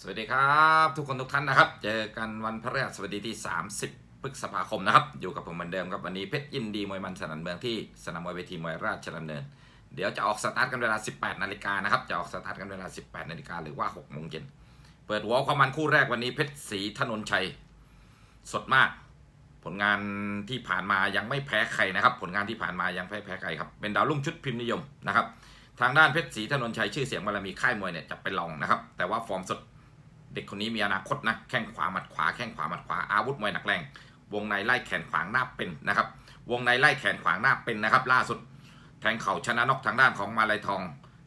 สวัสดีครับทุกคนทุกท่านนะครับ เจอกันวันพฤหัสบดีที่ 30 พฤษภาคมนะครับ อยู่กับผมเหมือนเดิมครับวันนี้เพชรยินดีมวยมันสนันเมืองที่สนามมวยเวทีมวยราชดำเนิน เดี๋ยวจะออกสตาร์ทกันเวลา 18 นาฬิกานะครับ จะออกสตาร์ทกันเวลา 18 นาฬิกาหรือว่า6โมงเย็นเปิดหัวความมันคู่แรกวันนี้เพชรศรีถนนชัย สดมาก ผลงานที่ผ่านมายังไม่แพ้ใครนะครับ ผลงานที่ผ่านมายังไม่แพ้ใครครับเป็นดาวรุ่งชุดพิมพ์นิยมนะครับทางด้านเพชรศรีถนนชัยชื่อเสียงบารมีค่ายมวยเนี่ยจะไปลองนะครับ แต่ว่าฟอร์มสด เด็กคนนี้มีอนาคตนะแข้งขวาหมัดขวาแข้งขวาหมัดขวาอาวุธมวยหนักแรง วงในไล่แขนขวางหน้าเป็นนะครับ วงในไล่แขนขวางหน้าเป็นนะครับ ล่าสุดแทงเข่าชนะนอกทางด้านของมาลายทอง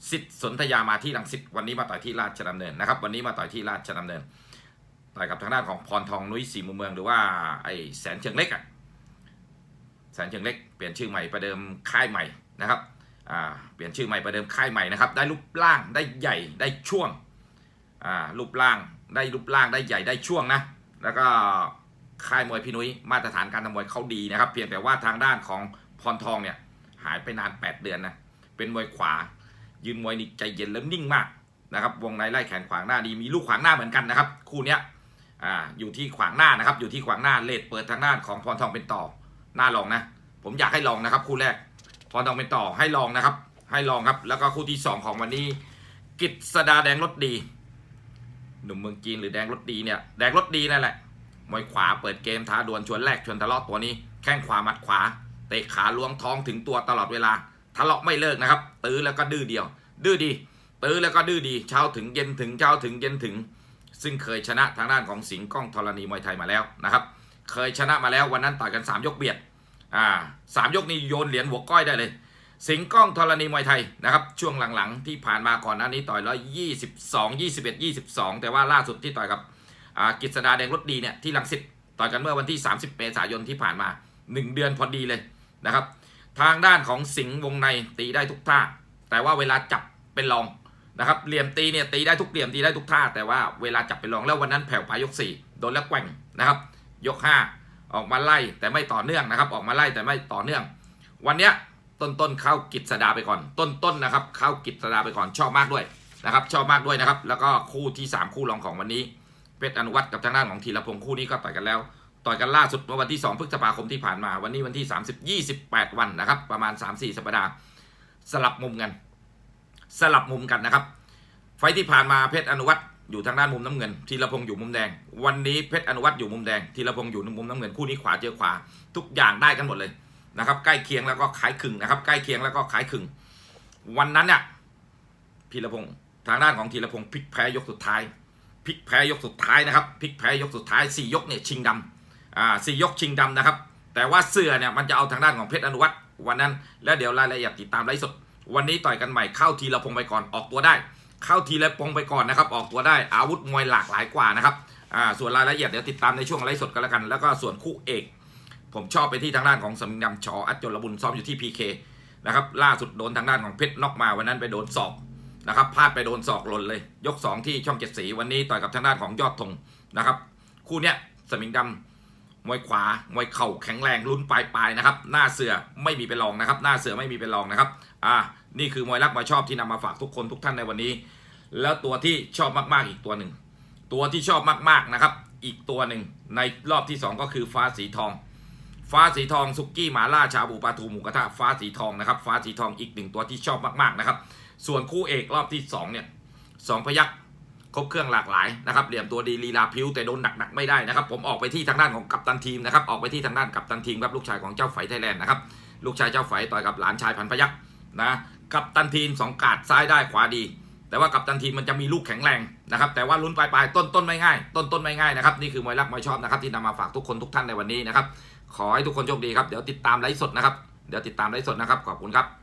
สิทธิ์สนธยามาที่ลังสิตวันนี้มาต่อยที่ราชดำเนินนะครับ วันนี้มาต่อยที่ราชดำเนินต่อยกับทางด้านของพรทองนุ้ยสีมุมเมืองหรือว่าไอ้แสนเชิงเล็กอะแสนเชิงเล็กเปลี่ยนชื่อใหม่ประเดิมค่ายใหม่นะครับอ่าเปลี่ยนชื่อใหม่ประเดิมค่ายใหม่นะครับ ได้รูปร่างได้ใหญ่ได้ช่วงอ่ารูปร่าง ได้รูปร่างได้ใหญ่ได้ช่วงนะ แล้วก็ค่ายมวยพี่นุ้ยมาตรฐานการทำมวยเขาดีนะครับ เพียงแต่ว่าทางด้านของพรทองเนี่ยหายไปนาน 8 เดือนนะ เป็นมวยขวา ยืนมวยนี่ใจเย็นแล้วนิ่งมากนะครับ วงในไล่แขนขวางหน้าดี มีลูกขวางหน้าเหมือนกันนะครับ คู่เนี้ยอ่าอยู่ที่ขวางหน้านะครับ อยู่ที่ขวางหน้าเลดเปิดทางด้านของพรทองเป็นต่อ หน้าลองนะ ผมอยากให้ลองนะครับ คู่แรก พรทองเป็นต่อให้ลองนะครับ ให้ลองครับ แล้วก็คู่ที่สองของวันนี้ กิตสดาแดงรถดี หนุ่มเมืองจีนหรือแดงรถดีเนี่ยแดงรถดีนั่นแหละมวยขวาเปิดเกมท้าดวลชวนแรกชวนทะเลาะตัวนี้แข้งขวามัดขวาเตะขาล้วงท้องถึงตัวตลอดเวลาทะเลาะไม่เลิกนะครับ ตื้อแล้วก็ดื้อเดียว ดื้อดี ตื้อแล้วก็ดื้อดีเช้าถึงเย็นถึงเช้าถึงเย็นถึง ซึ่งเคยชนะทางด้านของสิงห์ก้องธรณีมวยไทยมาแล้วนะครับ เคยชนะมาแล้ววันนั้นต่อยกัน 3 ยกเบียดอ่าสามยกนี้โยนเหรียญหัวก้อยได้เลย สิงห์ก้องธรณีมวยไทยนะครับช่วงหลังๆ ที่ผ่านมาก่อนหน้านี้ต่อยร้อยยี่สิบสองยี่สิบเอ็ดยี่สิบสองแต่ว่าล่าสุดที่ต่อยกับกฤษดาแดงรถดีเนี่ยที่ลังสิตต่อยกันเมื่อวันที่ 30 เมษายนที่ผ่านมา 1 เดือนพอดีเลยนะครับ ทางด้านของสิงห์วงในตีได้ทุกท่า แต่ว่าเวลาจับเป็นรองนะครับเหลี่ยมตีเนี่ยตีได้ทุกเหลี่ยมตีได้ทุกท่า แต่ว่าเวลาจับเป็นรองแล้ววันนั้นแผ่วปลายยกสี่โดนแล้วแกว่งนะครับ ยกห้าออกมาไล่แต่ไม่ต่อเนื่องนะครับ ออกมาไล่แต่ไม่ต่อเนื่อง วันเนี้ย ต้นต้นๆเข้ากิจสดาไปก่อน ต้นต้นๆนะครับเข้ากิจสดาไปก่อนชอบมากด้วยนะครับ ชอบมากด้วยนะครับ แล้วก็คู่ที่ 3 คู่รองของวันนี้เพชรอนุวัตกับทางด้านของธีรพงศ์คู่นี้ก็ต่อยกันแล้ว ต่อยกันล่าสุดเมื่อวันที่ 2 พฤษภาคมที่ผ่านมา วันนี้วันที่ 30 28 วันนะครับ ประมาณ 3-4 สัปดาห์สลับมุมกัน สลับมุมกันนะครับ ไฟที่ผ่านมาเพชรอนุวัตอยู่ทางด้านมุมน้ำเงินธีรพงศ์อยู่มุมแดง วันนี้เพชรอนุวัตอยู่มุมแดงธีรพงศ์อยู่มุมน้ำเงินคู่นี้ขวาเจอขวา ทุกอย่างได้กันหมดเลย นะครับ ใกล้เคียงแล้วก็ขายขึงนะครับ ใกล้เคียงแล้วก็ขายขึงวันนั้นเนี่ยพีรพงศ์ทางด้านของธีรพงศ์พลิกแพ้ยกสุดท้ายพลิกแพ้ยกสุดท้ายนะครับพลิกแพ้ยกสุดท้ายสี่ยกเนี่ยชิงดำอ่าสี่ยกชิงดำนะครับ แต่ว่าเสื้อเนี่ยมันจะเอาทางด้านของเพชรอนุวัตวันนั้น แล้วเดี๋ยวรายละเอียดติดตามไลฟ์สดวันนี้ต่อยกันใหม่เข้าทีละพงศ์ไปก่อนออกตัวได้ เข้าทีละพงศ์ไปก่อนนะครับ ออกตัวได้อาวุธมวยหลากหลายกว่านะครับอ่าส่วนรายละเอียดเดี๋ยวติดตามในช่วงไลฟ์สดกันแล้วกันแล้วก็ส่วนคู่เอก ผมชอบไปที่ทางด้านของสมิงดำชออัจจลบุญซ้อมอยู่ที่ PK นะครับล่าสุดโดนทางด้านของเพชรน็อกมาวันนั้นไปโดนศอกนะครับพลาดไปโดนศอกหล่นเลย ยก 2 ที่ช่องเจ็ดสีวันนี้ต่อยกับทางด้านของยอดธงนะครับ คู่เนี้ยสมิงดำมวยขวามวยเข่าแข็งแรงลุ้นปลายปลายนะครับ หน้าเสือไม่มีเป็นรองนะครับ หน้าเสือไม่มีเป็นรองนะครับอ่านี่คือมวยรักมวยชอบที่นำมาฝากทุกคนทุกท่านในวันนี้ แล้วตัวที่ชอบมากๆอีกตัวหนึ่งตัวที่ชอบมากๆนะครับ อีกตัวหนึ่งในรอบที่สองก็คือฟ้าสีทอง ฟ้าสีทองสุกี้หมาล่าชาบูปลาทูหมูกระทะฟ้าสีทองนะครับ ฟ้าสีทองอีกหนึ่งตัวที่ชอบมากๆนะครับ ส่วนคู่เอกรอบที่สองเนี่ยสองพยักครบเครื่องหลากหลายนะครับเหลี่ยมตัวดีลีลาพิ้วแต่โดนหนักๆไม่ได้นะครับ ผมออกไปที่ทางด้านของกัปตันทีมนะครับออกไปที่ทางด้านกัปตันทีมครับลูกชายของเจ้าไฝไทยแลนด์นะครับลูกชายเจ้าไฝต่อยกับหลานชายพันพยักนะกัปตันทีมสองกาดซ้ายได้ขวาดี แต่ว่ากับตันทีมันจะมีลูกแข็งแรงนะครับแต่ว่าลุ้นปลายๆต้นต้นไม่ง่ายต้นต้นไม่ง่ายนะครับนี่คือมวยรักมวยชอบนะครับที่นำมาฝากทุกคนทุกท่านในวันนี้นะครับขอให้ทุกคนโชคดีครับเดี๋ยวติดตามไลฟ์สดนะครับเดี๋ยวติดตามไลฟ์สดนะครับขอบคุณครับ